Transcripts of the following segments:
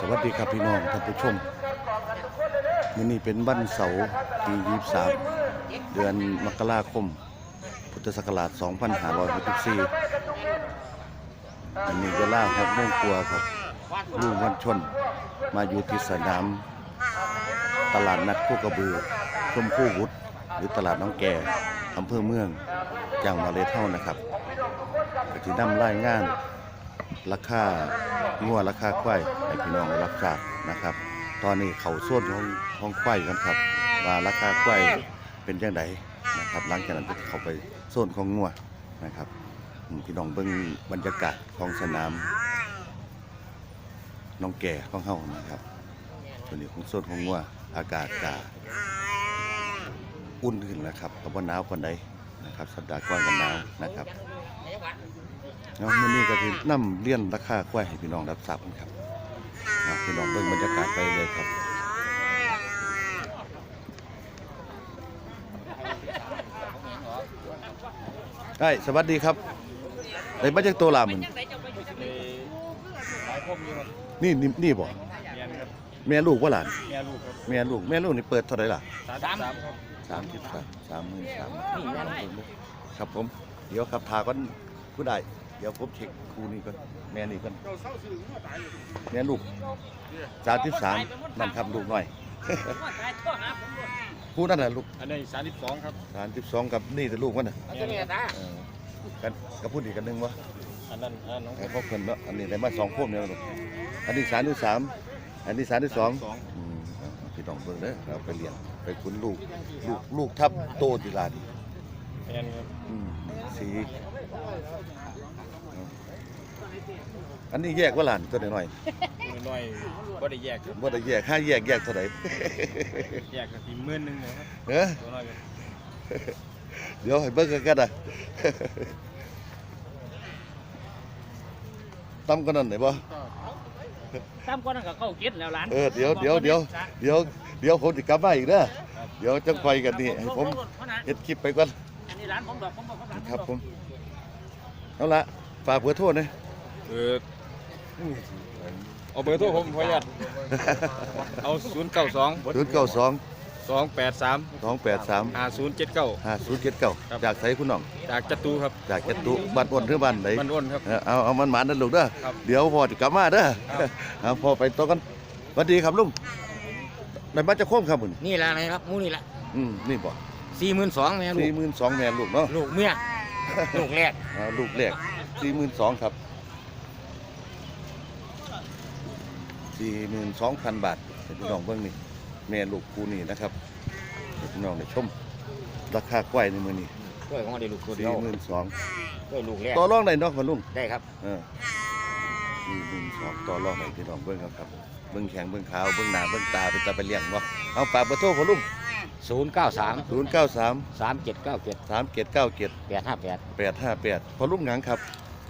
สวัสดีครับพี่น้องท่านผู้ชมมื้อนี้เป็นวันเสาร์ที่23 เดือนมกราคม พุทธศักราช 2564อันนี้เวลา6โมงกว่าครับลูกวันชน มาอยู่ที่สนาม ตลาดนัดโคกระบือชมพู่วุฒหรือตลาดน้องแก่อำเภอเมืองจังหวัดเลยเท่านะครับก็ที่นำรายงาน ราคางัวราคาควายให้พี่น้องรับทราบนะครับ ตอนนี้เขาส่วนของของควายกันครับ ว่าราคาควายเป็นยังไงนะครับหลังจากนั้นเข้าไปโซนของงัวนะครับพี่น้องเบิ่งบรรยากาศของสนามน้องแก่ของเฮานะครับตัวนี้ของโซนของงัวอากาศกาอุ่นขึ้นแล้วครับกับว่าหนาวกว่าใดนะครับ สัปดาห์ก่อนกันหนาวนะครับ เนาะมื้อนี้ก็สินำเรียนราคาควายให้พี่น้องรับทราบกันครับเนาะพี่น้องเบิ่งบรรยากาศไปเลยครับได้สวัสดีครับได้มาจากตัวลามันหลายพวกอยู่ครับนี่นี่นี่บ่เมียนครับแม่ลูกว่าหลานเมียลูกครับแม่ลูกแม่ลูกนี่เปิดเท่าไหร่ล่ะสามสามครับสามสิบสามสามหมื่นสามครับผม เดี๋ยวครับทาก่อนผู้ใดเดี๋ยวผมเช็คครูนี่ก่อนแม่นี่ก่อนแม่ลูกสามสิบสามนั่นครับลูกหน่อยผู้นั่นแหละลูกอันนี้สามสิบสองครับสามสิบสองกับนี่แต่ลูกมันน่ะเมียนครับเออกันกับพูดอีกกันหนึงวะอันนั้นอันนั้นน้องไอ้พวกเพิ่นเนาะอันนี้ได้มาสองพวกเนี่ยลูกอันนี้สามที่สามอันนี้สามที่สองสองอืมเอาพี่น้องเบิ่งเด้อเราไปเลี้ยงไปคุณลูกลูกลูกทับโตติลาดีเมียนครับอืมสี อันนี้แยกว่าหลานตัวน้อยมือน้อยก็ได้แยกครับๆบ่ได้แยกห้าแยกแยกเท่าไหร่ แยกกับทีหมื่นหนึ่งนะครับเอ้อตัวน้อยครับเดี๋ยวให้เบิ่งกันกันอะตำกันนั่นได้บ่ ตามก้อนนนก็เข้าเก็ตแล้วหลานเออเดี๋ยวเดี๋ยวเดี๋ยวเดี๋ยวเดี๋ยวผมจะกลับมาอีกเด้อเดี๋ยวจังไปกันนี่ให้ผมเฮ็ดคลิปไปก่อน อันนี้ร้านผมดอกผมบอกผมร้านครับผม เอาละฝากเบอร์โทษนะ เออเอาเบอร์โทรผมพอยัดเอาศูนย์เก้าสองศูนย์เก้าสองสองแปดสามสองแปดสามห้าศูนย์เจ็ดเก้าห้าศูนย์เจ็ดเก้าครับจากไสคุณน้อง จากจัตุครับ จากเจ็ดตุบ้านอ้วนหรือบ้านไหนมันอ้วนครับ เออเอาเอามันหมานนั่นลูกเด้อ ครับ เดี๋ยวพ่อจะกลับมาเด้อครับเอาพ่อไปโต๊ะกันสวัสดีครับลุงได้มาจะโค้มครับมึงนี่แหละนะครับมูนี่แหละอืมนี่บ่สี่หมื่นสองแม่ลูสี่กหมื่นสองแม่ลูกเนาะลูกเมียลูกแรกเอาลูกแรกสี่หมื่นสองครับ สี่หมื่นสองพันบาทให้พี่น้องเบิ่งนี่แม่ลูกกูนี่นะครับให้พี่น้องได้ชม ราคากล้วยในมือนี่ด้วยของได้ลูกตัวเดีสี่ยวหมื่นสองด้วยลูกแรกต่อรองได้เนาะพ่อลุงได้ครับเออสี่หมื่นสองต่อรองได้พี่น้องเบิ่งครับครับเบิ่งแข็งเบิ่งขาวเบิ่งหน้าเบิ่งตาเป็นตาไปเลี้ยงบ่เอาฝากเบอร์โทรพ่อลุงศูนย์เก้าสามศูนย์เก้าสามสามเจ็ดเก้าเจ็ดสามเจ็ดเก้าเจ็ดแปดห้าแปดแปดห้าแปดพ่อลุงหยังครับ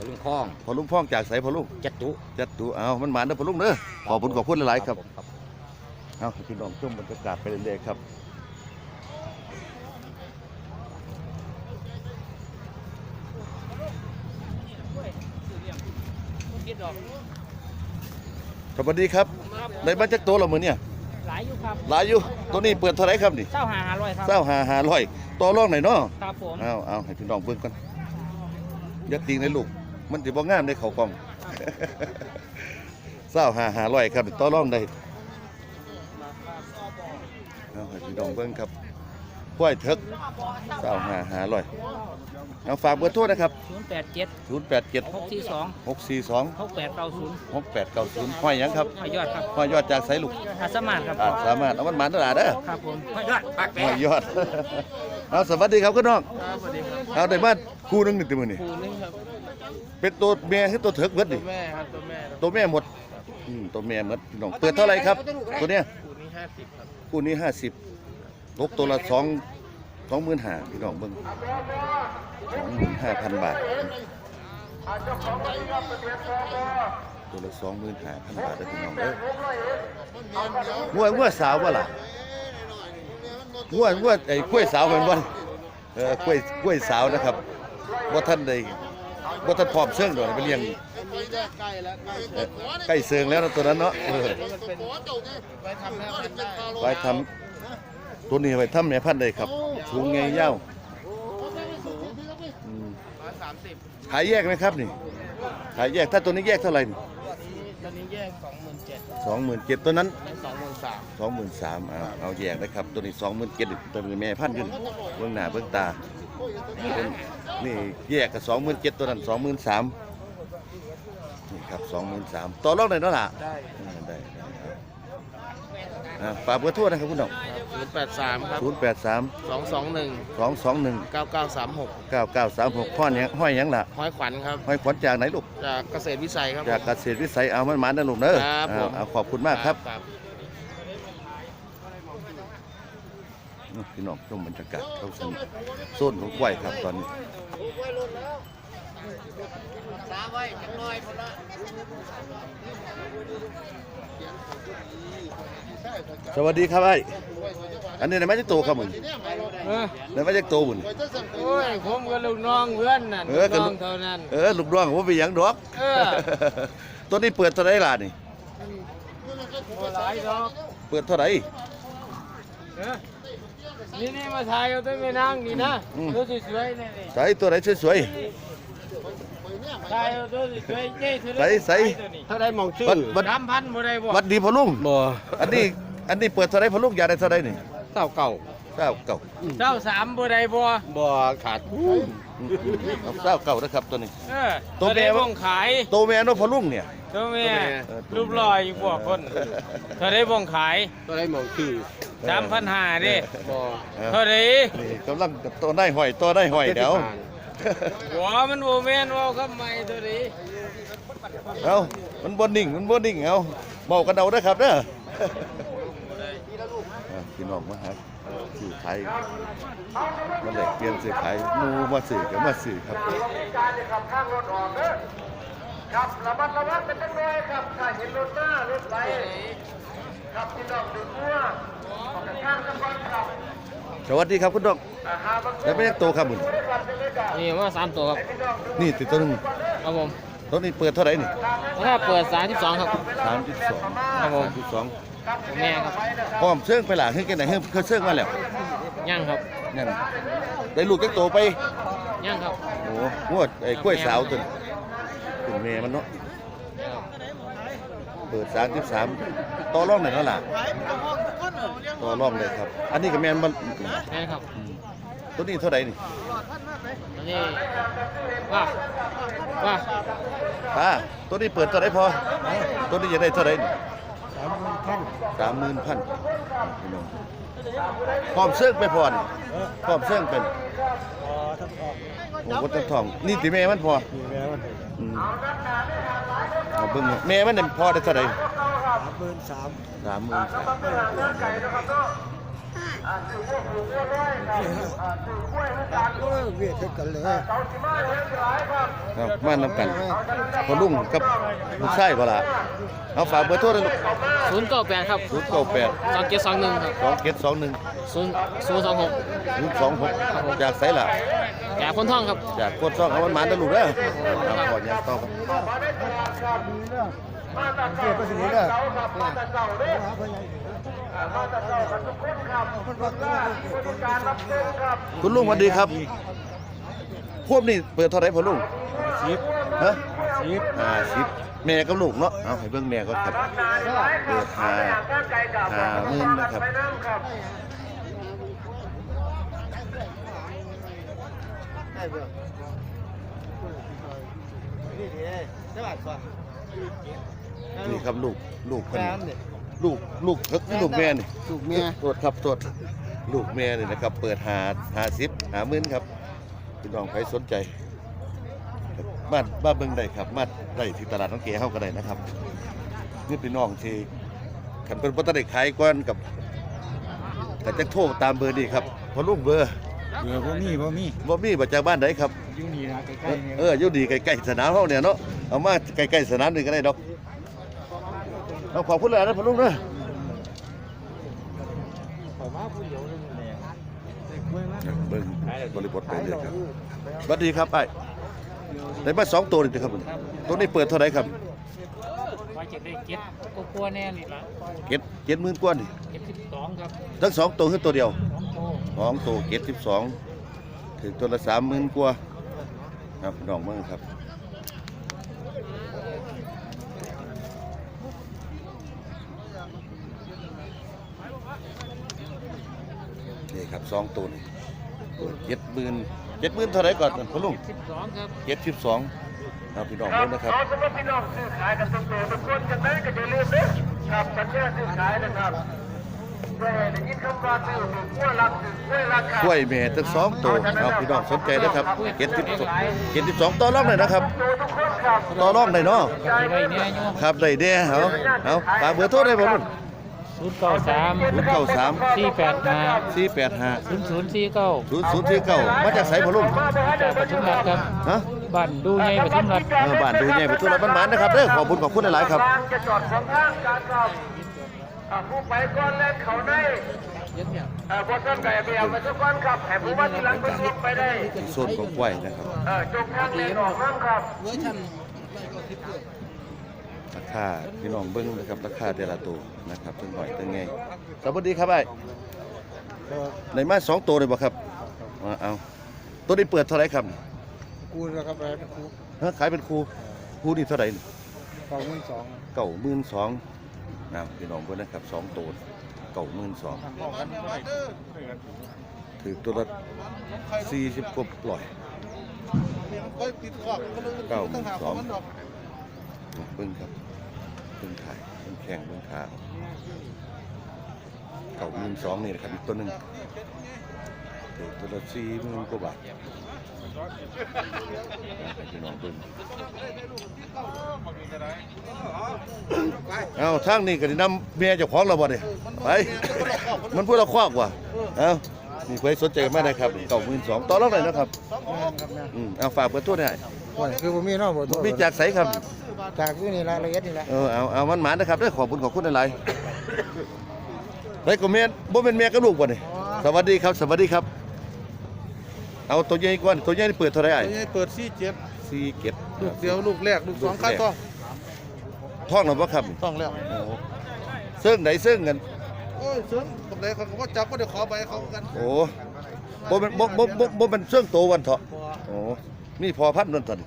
ลุงคล้องพ่อลุงพ่องจากไสพ่อลุงจัตุจัดดูเอามันหมานเด้อพ่อลุงเด้อขอบคุณขอบคุณหลายๆครับ ผม เอาให้พี่น้องชมบรรยากาศไปเรื่อยๆครับคิดดอกสวัสดีครับได้มาจากโตเราเหมือนเนี่ยหลายอยู่ครับหลายอยู่ตัวนี้เปิดเท่าไหรครับนี่เจ้าหาหาร้อยครับเศร้าหาหาร้อยต่อรองหน่อยเนาะครับผม เอาเอาให้พี่น้องเบิ่งก่อนอยัดติงในลูก มันสิบ่งามในเขากล้องเศร้าหาหาร้อยครับต่อรองได้เอาให้พี่น้องเบิ่งครับห้วยเถิกเศร้าหาหาร้อยเอาฝากเบอร์โทรนะครับศูนย์แปดเจ็ด087หกสี่สอง642หกแปดเก้าศูนย์6890ห้อยหยังครับพยอดครับห้อยยอดจากไสลูกอาสมานครับอาจสามารถเอามันหมานตลาดเด้อครับผมพยอดปากแปห้อยดยอด เอาสวัสดีครับคุณน้องครับสวัสดีครับเอาได้มาคู่หนึงนี่ติมื้อนี่ครูนึงครับ เป็นตัวแม่หรือตัวเถิกเบิดนี่แม่ครับตัวแม่ตัวแม่หมดอืมตัวแม่หมดพี่น้องเปิดเท่าไหร่ครับ ตัวเนี้ยครูนี้ห้าสิบครับคู่นี้ห้าสิบตกตัวละสองสองหมื่นห้าพี่น้องเบิ่งสองหมื่นห้าพันบาท ตัวละสองหมื่นห้าพันบาทเด้อพี่น้องเด้องัวงัวสาวบ่ล่ะงัวงัวไอ้กล้วยสาวแม่นบ่เออกล้วยกล้วยสาวนะครับบ่ทันได้ บ่ทันพร้อมเชิงดอกไปเลี้ยงใกล้แล้วใกล้เออใกล้เซิงแล้วนะตัวนั้นเนาะเออมันเป็นไปทำแม่พันธุ์ได้ไว้ทำตัวนี้ไว้ทำแม่พันธุ์ได้ครับสูงไงยาวอืมร้อยสามสิบขายแยกไหมครับนี่ขายแยกถ้าตัวนี้แยกเท่าไหร่นี่ตอนนี้แยกสองหมื่นเจ็ดสองหมื่นเจ็ดตัวนั้นสองหมื่นสาม สองหมื่นสามเอาเอาแยกนะครับ ตัวนี้สองหมื่นเจ็ดตัวนี้แม่พันธุ์ขึ้นเบื้องหน้าเบื้องตาเป็ นนี่แยกกับสองหมื่นเจ็ดตัวนั้นสองหมื่นสามนี่ครับสองหมื่นสามต่อรองได้เนาะล่ะได้เออได้ได้ครับอ่าฝากเบอร์โทรนะครับคุณน้องศูนย์แปดสามครับศูนย์แปดสามสองสองหนึ่งสองสองหนึ่งเก้าเก้าสามหกเก้าเก้าสามหกห้อยยังห้อยยังล่ะห้อยขวัญครับห้อยขวัญจากไหนลูกจากเกษตรวิสัยครับจากเกษตรวิสัยเอามันมานะลูกเด้อครับเอาผมเอาขอบคุณมากครับ ครับ พี่น้องชมบรรยากาศเข้าสู่โซนของกล้วยครับตอนนี้สาไว้จังน้อยพอละสวัสดีครับไอ้อันนี้ไหนมาจากโตครับมึงเออไหนมาจากโตมึงโอ้ยผมกับลูกน้องเพื่อนนั่นเอลูอกกับน้ลูอกงเท่านั้น เออลูกดวงผมไปนหยังดอกเออตัวนี้เปิดเท่าไหรล่ะนี่บ่หลายดอกเปิดเท่าไหรเออ นี่นี่มาถ่ายเอาตัวแม่นางนี่นะอืมตัวสวยๆนี่นี่ใส่ตัวไหนสวยถ่ายเอาตัวสวยๆเจ้เท่าใส่ใส่เท่าไรมองชื่อวัดวัดสามพันบ่ได้บ่ๆวัดดีพอลุงบ่อันนี้อันนี้เปิดเท่าไหรพอลุงอยากได้เท่าไหรนี่เต้าเก่าเก้าเก่าเจ้าสามบ่ได้บ่บ่ขาดเอาเก้าเก่านะครับตัวนี้เออตัวตัวแม่ได้วะบ่งขายโตแม่เนาะพอลุงเนี่ยตัวแม่เออตัวแม่รูปหล่ออีกบ่คนตัวได้บ่งขายตัวได้มองคือ 3,500เด้บ่เออเท่าไดนี่กำลังตัวได้หอยตัวได้หอยเดี๋ยวหัวมันบ่แม่นเว้ากับไม่ตัวนี้เอามันบนนิ่งมันบนนิ่งเอาเมากันเอาเด้อครับเด้ออะพี่น้องมาหาสื่อไทยมาแลกเปลี่ยนสื่อไทยหมูมาสื่อกับมาสื่อครับครับระมัดระวังเป็นจังเลยครับถ้าเห็นรถหน้ารถไหลครับพี่น้องดึ สวัสดีครับคุณดอกอ่าหาบางแล้วไม่ยักโตครับมึงนี่มา3ตัวครับ นี่ติดตัวหนึงครับผมตัวนี้เปิดเท่าไหร่นี่ถ้าเปิด32ครับ สามจุดสองครับผมจุดสองแม่ครับพร้อมเสื่องไปหล่ะเฮ้ยกันไหนเฮ้ยเขาเสื่องมาแล้วยังครับนั่นได้ลูกจักโตไปยังครับ โอ้โหงวดไอ้กล้วยสาวตัวนี้ถึงเมมันเนาะ เปิด 33ต่อรองได้แล้วล่ะต่อรองได้ครับ อันนี้ก็แม่นบ่แม่ครับตัวนี้เท่าไหร่นี่อันนี้ว่าว่าป้าตัวนี้เปิดเท่าไหร่พอ ตัวนี้จะได้เท่าไหร่นี่30,000 30,000พี่น้องพร้อมเสื่องไปพอนี่พร้อมเสื่องเป็นโอ้บ่ต้องทอง นี่ติแม่มันพออืม เอาเบิ่งแม่มันนี่พอได้เท่าไหร่33,000 33,000 เวียดกันเลยเอามานำกันพอลุงกับลูกชายบ่ล่ะเอาฝากเบอร์โทรเลยลูก098ครับ098 2721ครับ2721 0 026 026จากไสล่ะแก่คนท่องครับจากโคตรซ่องเอามันมาเด้อลูกเด้อเอาก่อนยังต่อครับเวียดก็สิเด้อ คุณลุงสวัสดีครับพวกนี้เปิดเท่าไหร่พ่อลุงสิบฮะสิบห้าสิบแม่กับลูกเนาะเอาให้เบิ่งแม่ก่อนครับเปิดห้าห้าหมื่นนะครับนี่ดีเลยสวัสดีนี่ครับลูกลูกเพิ่น ลูกลูกเพิกลูกแม่นี่ถูกเมียตรวจครับตรวจลูกแม่นี่นะครับ เปิดหาหาสิบหาหมื่นครับพี่น้องใครสนใจครับบ้านบ้านเบิ่งได้ครับ มาได้ที่ตลาดน้องเก๋เฮาก็ได้นะครับนี่พี่น้องที่ขันเป็นบ่ทันได้ขายก่อนกับก็จะโทรตามเบอร์นี้ครับพอลูกเบอร์เบื่อบ่มีบ่มีบ่มีมาจากบ้านไหนครับ อยู่นี่นะใกล้ๆเนี่ยเอออยู่ดีใกล้ๆสนามเฮาเนี่ยเนาะเอามาใกล้ๆสนามนี่ก็ได้ดอก เอาขอบคุณหลายนะพ่อลุงเด้อขอมาผู้เดียวนึงแหละเบิ่งบริบทไปเรื่อยครับสวัสดีครับไอ้ได้มาสองตัวนี่ครับตัวนี้เปิดเท่าไหร่ครับว่าจะได้เจ็ดก็กลัวแน่นี่ละเจ็ดเจ็ดหมื่นกว่านี่เจ็ดสิบสองครับทั้งสองตัวคือตัวเดียวสองโตสองตัวเจ็ดสิบสองถึงตัวละสามหมื่นกว่าครับพี่น้องเมืองครับ นี่ครับสองตัวนี่เจ็ดหมื่นเจ็ดหมื่นเท่าไหรก่อนพ่อลุงสิบสองครับเจ็ดสิบสองครับพี่น้องครัเมืบองนะครับเอาสำหรับพี่น้องซื้อขายกันทุกตัวทุกคนกันได้ก็อย่าลืมเด้อครับสัญญาซื้อขายนะครับเพื่อให้ได้ยินคำว่าซื้อถูกกล้วยรักถือกล้วยราคากล้วยแม่ทั้งสองตัวครับพี่น้องสนใจนะครับเจ็ดสิบสองเจ็ดสิบสองต่อรองเลยนะครับตัวทุกคนครับต่อรองได้เนาะก็จะได้เนี่ยโยมครับได้เด้เอาเอาฝากเบอร์โทรได้บ่ลุง ศูนย์เก้าสามศูนย์เก้าสามสี่แปดห้าสี่แปดห้าศูนย์ศูนย์สี่เก้าศูนย์ศูนย์สี่เก้ามาจากไสพ่อลุงจากปทุมรัฐครับฮะบ้านดูไงปทุมรัฐเออบ้านดูใหญ่ไปทั่วบ้านหมานนะครับเด้อขอบคุณขอบคุณหลายๆครับ จะจอดสองข้างการครับอ่าผู้ไปก่อนแล่นเขาได้อ่าบนต้นไก่ไปเอามาทุกคนครับแห่ผู้ว่าที่หลังไปรวมไปได้เป็นโซนของกล้วยนะครับ เออจงทางเลนออกมั่งครับราคาพี่น้องเบิ้งนะครับราคาแต่ละตัวนะครับถึงหน่อยถึงไงสวัสดีครับไอ้ในมาสองตัวเลยบ่ครับมาเอาตัวนี้เปิดเท่าไหรครับกูแล้วก็ไปกูฮะขายเป็นครูครูนี่เท่าไหร่เก้าหมื่นสองเก่าหมื่นสองนะพี่น้องเพื่อนนะครับสองตัวเก่าหมื่นสองบอกกันไม่ได้ถือตัวละสี่สิบกว่าปล่อยก็ติดขอบก็เลยเก้าหมื่นสอง เบิ้งครับเบิ้งถ่ายเบิ้งแข่งเบิ้งขาเก่าหมื่นสองนี่นะครับอีกตัวหนึ่งถือตัวละสี่หมื่นกว่าบาทให้พี่น้องเบิ้งเอาทางนี้ก็ได้นำเมียเจ้าของเราบ่เนี่ยไปมันพูดเราควักว่ะเอามีใครสนใจกันไหมนะครับเก่าหมื่นสองต่อรองหน่อยนะครับอืมเอาฝากเปิดตัวได้ โอ้ยคือผมมีเนาะบ่ตัวมีจากไสครับ จากที่นี่ละละเอียดนี่ละเออเอาเอามันหมานนะครับเด้อขอบคุณขอบคุณหลายๆไปกับเมียบ่เป็นเมียกับลูกบ่นี่สวัสดีครับสวัสดีครับ เอาตัวใหญ่ก่อนตัวใหญ่นี่เปิดเท่าไหร่ไอ้เปิดซี่เจ็ดสี่เก็บลูกเดียวลูกแรกลูกสองค่าท้องท้องหรือบ่ครับท้องแล้วโอ้ซึ่งไหนซึ่งกัน โอ้ยเสริมตรงไหนเขาก็ว่าจับก็เดี๋ยวขอไปเขากันโอ้บ่เป็นบ่บ่บ่บ่เป็นเสื่องโตวันเถาะโอ้นี่พอพันนั่นตอน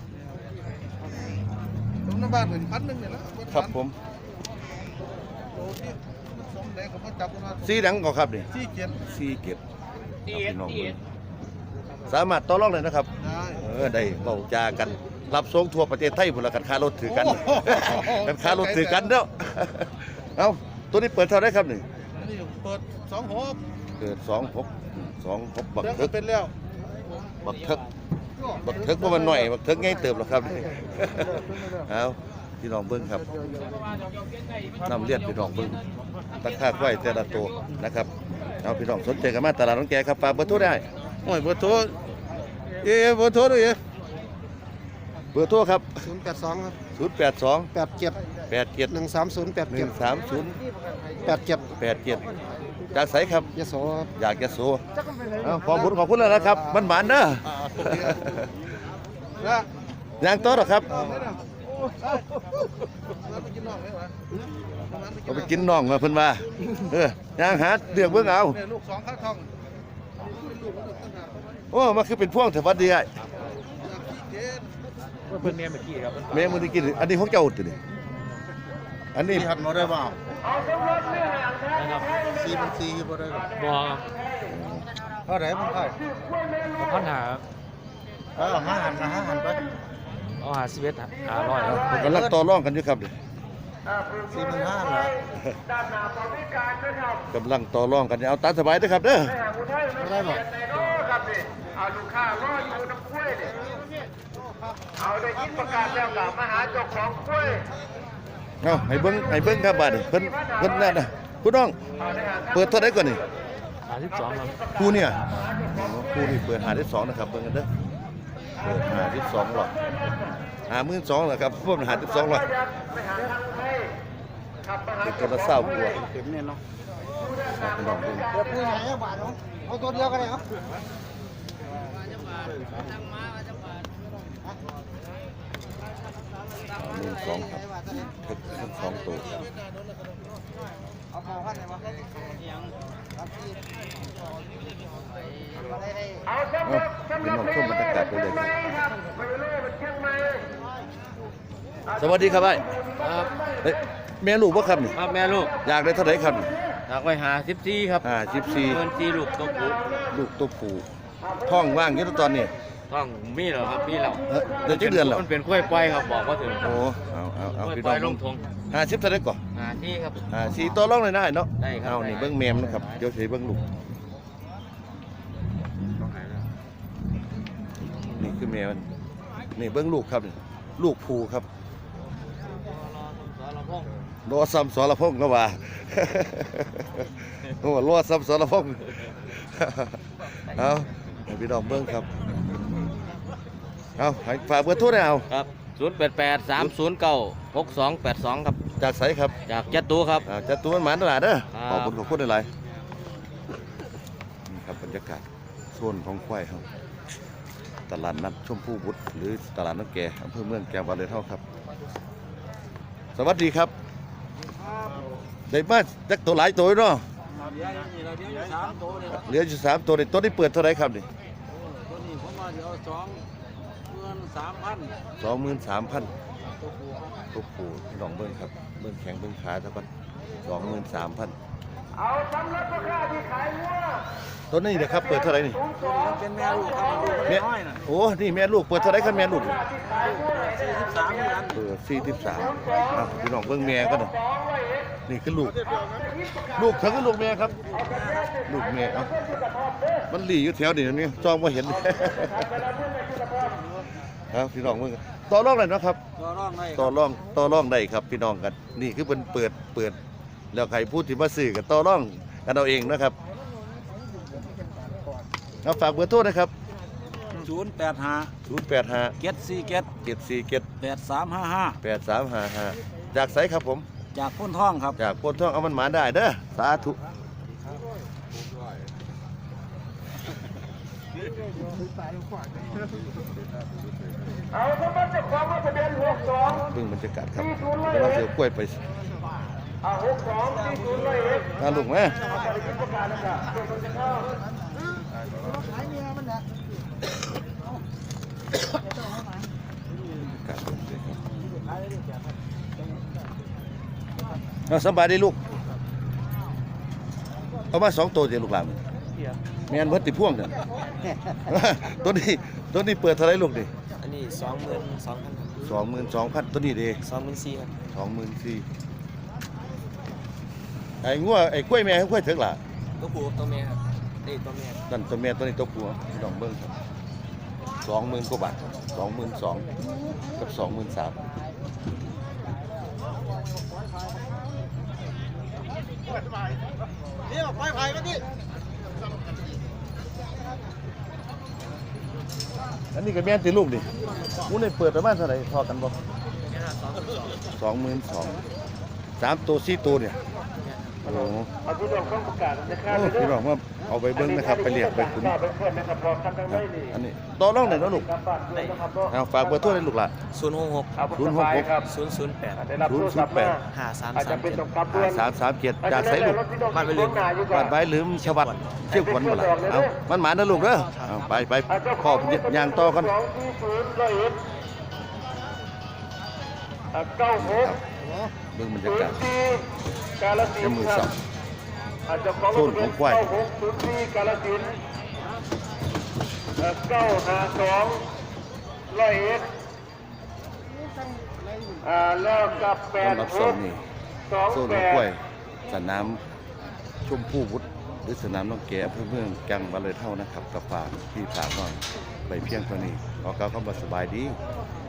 ตรงน้ำบ้านหนึ่งพันหนึ่งเนี่ยนะครับผมโอ้ที่สมไหนเขาก็จับกันมาสีหนังก็ครับนี่ซี่เจ็ดสี่เก็บครับพี่น้องเบิ่งสามารถต่อรองเลยนะครับ ได้ เออได้เบาจากัน รับส่งทั่วประเทศไทยพุ่นละกันค่ารถถือกันกันค่ารถถือกันเนาะเอาตัวนี้เปิดเท่าไหรครับนี่อันนี้เปิดสองหกเกิดสองหกสองหกบักเดี๋ยวเถิก็กเป็นแล้วบักเถิก บักเถิกว่ามันหน่อยบักเถิกง่ายเติบหรอกครับนี่เอาพี่น้องเบิ้งครับนำเลียดพี่น้องเบิ้งราคาควายแต่ละตัวนะครับเอาพี่น้องสนใจกันมาตลาดน้องแกครับฝากเบอร์โทรได้โอ้ยเบอร์โทรเอ๊ะเบอร์โทรด้วยเอ๊ะเบอร์โทรครับศูนย์ แปดสองครับ0 8 2แปดเจ็ด8 7หนึ่งสามศูนย์แปดเจ็ด1 3 0แปดเจ็ด8 7จากไสครับ ยโสครับอยากจะสู้เอาขอบคุณขอบคุณแล้วนะครับ มันหวานเด้ออ่าตรงนี้นะยางโต๊ะหรอครับเอาไม่ได้โอ้เอาเอาไปกินนอกไหมวะเอาไปกินน่องมาเพิ่นว่าเออย่างหาเดือกเบิ่งเอาเนี่ยลูกสองค่าท้องโอ้มาคือเป็นพวงแต่วัดดีไอ้อยากขี้เกียจเพิ่นเนี่ยเมื่อกี้ครับแม่มื้อนี้กิน อันนี้ของเจ้าตินี่ อันนี้หัดมาได้เปล่านะครับซีมันซีบ่ได้บ่เท่าไหร่มันเท่าพันหาเออห้าหันนะห้าหันไปเอาหาสิบเอ็ดหาร้อยครับกำลังต่อรองกันอยู่ครับนี่สี่หมื่นห้าเหรอด้านหน้าบริการนะครับกำลังต่อรองกันเอาตามสบายเด้อครับเด้อแห่อุทัยรถไฟในโน้ครับนี่เอาลูกค้ารออยู่น้ำกล้วยนี่เอาได้ยินประกาศแล้วกับมาหาเจ้าของกล้วย เอาให้เบิ่งให้เบิ่งครับบาดนี้เพิ่นเพิ่นนั่นน่ะคุณน้องเอาได้หาเปิดเท่าไหร่ก่อนนี่หาสิบสองครับคู่เนี่ยอ๋อคู่นี่เปิดหาได้สองนะครับเบิ่งกันเด้อเปิดหาได้สองหรอหาหมื่นสองเหรอครับพวกมันหาได้สองหรอไปหาทางไทยขับไปหาเป็นตัวละเศร้ากว่าเต็มเนี่ยเนาะพี่น้องเบิ่งเดี๋ยวพูดไงอะบาทเนาะเอาตัวเดียวก็ได้ครับ หมื่นสองครับทั้งทั้งสองตัวเอาพอพันเลยมั้งเอาสำหรับสำหรับเพลงแรกเป็นเชียงใหม่ครับไปเลยเป็นเชียงใหม่สวัสดีครับไอ้ครับเฮ้ยแม่ลูกบ่าครับนี่ครับแม่ลูกอยากได้เท่าไหร่ครับอยากไปหาสิบสี่ครับอ่าสิบสี่เงินสี่ลูกตกปุ๊ลูกตัวผู้ท้องว่างอยู่ตอนนี้ ต้องมีเหรอครับมีเหรอเอ้อเดือนจักเดือนแล้วมันเป็นกล้วยปล่อยครับบอกว่าถึงโอ้เอาเอาเอากล้วยพี่ปน้ล่ออยลงงทงห้าสิบเท่าไหร่ก่อนหาที่ครับ อ่าสี่ตัวร่องเลยได้เนาะได้ครับ เอานี่เบิ้งแมมนะครับเดี๋ยวสิเบิ้งลูกนี่คือแมวมันนี่เบิ้งลูกครับนี่ลูกผูครับรอซ้ำสรพงษ์ก็ว่า โอ้รอซ้ำสรพงษ์ เอาให้พี่น้องเบิ้งครับ เอาให้ฝากเบอร์โทรได้เอาครับศูนย์แปดแปดสามศูนย์เก้าหกสองแปดสองครับ จากไสครับจากจัตุครับ อ่าจะตัวมันหมานตลาดเด้อครับ ขอบคุณขอบคุณอะไรนี่ครับบรรยากาศโซนของควายครับตลาดนัดชมพู่บุตรหรือตลาดนัดแก่อำเภอเมืองแก่งวาเลยเท่าครับ สวัสดีครับได้มาจักตัวหลายตัวเนาะเหลืออยู่สามตัวนี่ตัวนี้เปิดเท่าไหรครับนี่ตัวนี้ผมมาเดี๋ยวสองเงิน สามพันสองหมื่นสามพันตัวผูครับตัวปูพี่น้องเบิ้งครับ เบิ้งแข็งเบิ้งขาเท่ากันสองหมื่นสามพันเอาสำหรับราคาที่ขายวัวตัวนี้นะครับ เปิดเท่าไหรนี่ตัวนี้มันเป็นแม่ลูกครับลูกแม่น้อยน่ะโอ้ นี่แม่ลูก เปิดเท่าไรครับแม่ลูก สี่สิบสามเดือนเออสี่สิบสามอะพี่น้องเบิ่งแม่ก็ได้นี่คือลูก ลูกเธอคือลูกแม่ครับ ลูกแม่เอ้ามันหลีอยู่แถวนี้นี่จองมาเห็น ครับพี่น้องเบิ่งต่อรองเลยเนาะครับตัวร่องได้ต่อรองต่อรองได้ครับพี่น้องกัน นี่คือเป็นเปิดเปิด แล้วใครพูดที่มาซื้อกับต่อรองกันเอาเองนะครับเอาฝากเบอร์โทรนะครับศูนย์แปดห้า085เจ็ดสี่เจ็ด747 แปดสามห้าห้า8355จากไสครับผม จากพ้นท่องครับ จากโพนท่องเอามันหมาได้เด้อสาธุ เอาสำหรับเจ้าของว่าทะเบียนหกสองเบิ่งบรรยากาศครับกำลังเสียวกล้วยไปอ่าหกสองสี่ศูนย์เลยเอ็ดมาลูกมาเอาไปกินประกาศนะครับเพื่อนคนจะเข้าบรรยากาศเบิ่งเลยครับเอาสำบายดีลูก เอามาสองตัวเดียวลูกหลานแม่นเบิดติพ่วงเนี่ยตัวนี้ตัวนี้เปิดเท่าไหรลูกดิอันนี้ สองหมื่นสองพันสองหมื่นสองพันตัวนี้เด้สองหมื่นสี่ครับสองหมื่นสี่ไอ้งัวไอ้กล้วยแม่ให้กล้วยเถิกล่ะตัวผู้ตัวเมียครับเอ้ยตัวเมียนั่นตัวแม่ตัวนี้ตัวผัวพี่น้องเบิ้งครับสองหมื่นกว่าบาทสองหมื่นสองกับสองหมื่นสามนี่ไปไผ่มาดิ อันนี้ก็แม่นติลูกดิมูนี่เปิดประมาณเท่าไหร่พอกันบ่สองหมื่นสองสามตัวสี่ตัวเนี่ยโอ้โหเอาผู้ดองข้องประกาศนะครับโอ้พี่น้องว่าเอาไปเบิ้งนะครับ ไปเรียกไปคุณทราบเป็นเพื่อนนะครับพอกันทั้งครัได้บดีอันนี้ต่อรองไหนอยเนาะลูกครับบ้านด้วยนะครับเนาะเอาฝากเบอร์โทรให้ลูกหล่ะศูนย์หกหกเอาผู้สบายครับศูนย์ศูนย์แปดได้รับโทรศัพท์มาห้าสามอาจสาจะมเป็นเจ็ดต้องกลับด่วนสามสามเจ็ดจากไสลูกบ้านไปลืม บ้านใบลืมชวัดเที่ยวขวัญบ่ล่ะเอามันหมานะลูกเด้อเอาไปไปขอบยางต่อกันสองสี่ศูนย์ร้อยเอ็ดอ่าเก้าหกเบิ่งบรรศูยานกาศย์สี่กาลสินจะมือธุ์คสรัอบ งอาจจะของโซนของควาย เก้าหกศูนย์สี่กาลสินธุ์ เอ่อเก้าห้าสองร้อยเอ็ดอ่าแล้วกับแปต้อดนรับหส่งกนี่สองโซนแปของกล้วย ดสนามชมพู่วุฒิหรือสนามน้องแก่อำเภอเมืองจังหวัดเลยเท่านะครับกับฝากพี่ฝากน้องไปเพียงเท่านี้ขอกล่าวคำว่าสบายดีค